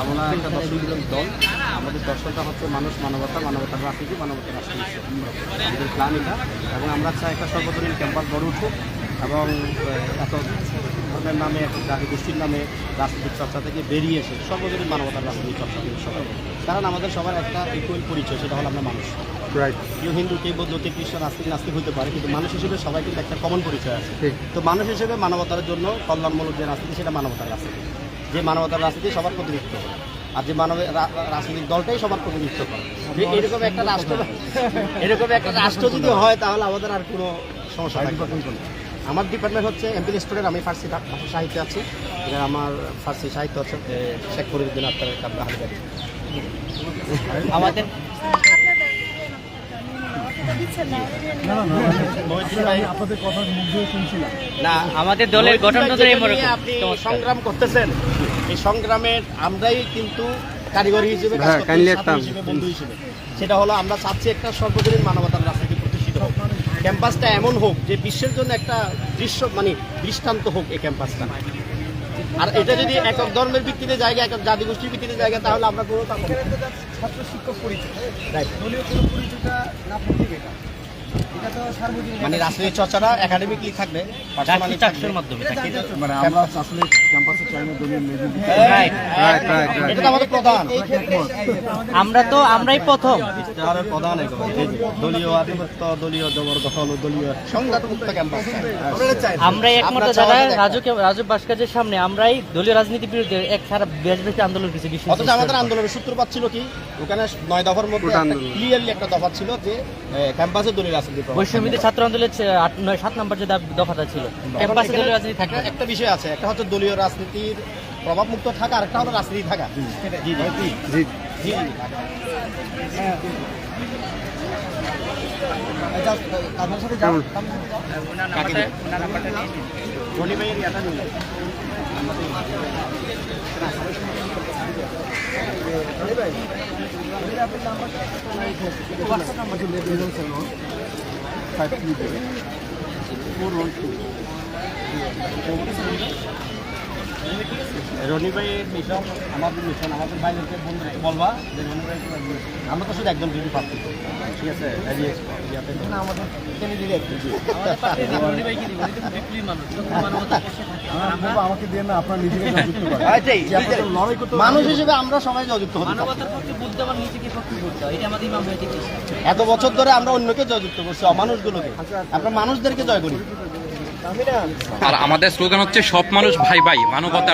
আমরা একটা দর্শক দল। আমাদের দর্শনটা হচ্ছে মানুষ মানবতা মানবতার রাজনীতি মানবতার রাষ্ট্র আমাদের প্ল্যান এটা। এবং আমরা চাই একটা সর্বজনীন ক্যাম্পাস গড়ে উঠুক এবং এত ধর্মের নামে একটা জাতি গোষ্ঠীর নামে রাজনৈতিক চর্চা থেকে বেরিয়ে এসে সর্বজনীন মানবতার রাজনৈতিক চর্চা থেকে সবাই কারণ আমাদের সবার একটা ইকুয়াল পরিচয় সেটা হলো আমরা মানুষ। রাইট কেউ হিন্দু কেউ বৌদ্ধ কেউ খ্রিস্টান নাস্তিক নাস্তিক হতে পারে কিন্তু মানুষ হিসেবে সবাই কিন্তু একটা কমন পরিচয় আছে। তো মানুষ হিসেবে মানবতার জন্য কল্যাণমূলক যে রাজনীতি সেটা মানবতার রাজনীতি। যে মানবতার রাজনীতি সবার প্রতিনিধিত্ব করে আর যে মানব রাজনৈতিক দলটাই সবার প্রতিনিধিত্ব করে। যে এরকম একটা রাষ্ট্র এরকম একটা রাষ্ট্র যদি হয় তাহলে আমাদের আর কোনো সমস্যা। আমার ডিপার্টমেন্ট হচ্ছে এমপি স্টুডেন্ট আমি ফার্সি ভাষা সাহিত্যে আছি। আমার ফার্সি সাহিত্য হচ্ছে শেখ ফরিদ্দিন আত্মার কাব্য আমাদের না আমাদের দলের গঠনতন্ত্র আপনি সংগ্রাম করতেছেন। এই সংগ্রামের আমরাই কিন্তু কারিগরি হ্যাঁ, হিসেবে বন্ধু হিসেবে। সেটা হলো আমরা চাচ্ছি একটা সর্বজনীন মানবতার রাজনীতি প্রতিষ্ঠিত হোক। ক্যাম্পাসটা এমন হোক যে বিশ্বের জন্য একটা দৃশ্য মানে দৃষ্টান্ত হোক এই ক্যাম্পাসটা। আর এটা যদি একক ধর্মের ভিত্তিতে জায়গা একক জাতি গোষ্ঠীর ভিত্তিতে জায়গা তাহলে আমরা পাবো ছাত্র শিক্ষক পরিচয়। দলীয় কোনো পরিচয়টা না এটা মানে রাজনৈতিক চর্চাটা একাডেমিকলি থাকবে। মাধ্যমে মানে আমরা আসলে ক্যাম্পাসে চাই না এটা তো আমাদের প্রধান। আমরা তো আমরাই প্রথম। ইশতেহারের প্রধান দলীয় আধিপত্য দলীয় জবরদখল দলীয় সংঘাতমুক্ত ক্যাম্পাস আমরাই একমাত্র যারা রাজু রাজু ভাস্কর্যের সামনে আমরাই দলীয় রাজনীতির বিরুদ্ধে এক সারা দেশব্যাপী আন্দোলন করেছি অথচ আমাদের আন্দোলনের সূত্রপাত ছিল কি? ওখানে নয় দফার মধ্যে ক্লিয়ারলি একটা দফা ছিল যে ক্যাম্পাসে দলীয় রাজনীতি বৈষম্যবিধি ছাত্র আন্দোলনের আট নয় সাত নম্বর যে দফাটা ছিল ক্যাম্পাসে দলীয় রাজনীতি থাকবে? একটা- একটা বিষয় আছে একটা হচ্ছে দলীয় রাজনীতির প্রভাব মুক্ত থাকা আর একটা হলো রাজনীতি থাকা। জি জি। জি। জি রনি ভাইয়ের ইয়াটা নিয়ে যাও। রনি ভাইয়ের মিশন আমাদের মিশন আমাদের ভাইদেরকে বন্ধুদেরকে বলবা যে রনি ভাই আমরা তো শুধু একজন ঠিক আছে আমাদের আমাকে দিয়ে না আপনার নিজেকে মানুষ হিসেবে আমরা সবাই জয়যুক্ত হতে এত বছর ধরে আমরা অন্যকে জয়যুক্ত করছি অমানুষগুলোকে। আমরা মানুষদেরকে জয় করি। আর আমাদের স্লোগান হচ্ছে সব মানুষ ভাই ভাই মানবতার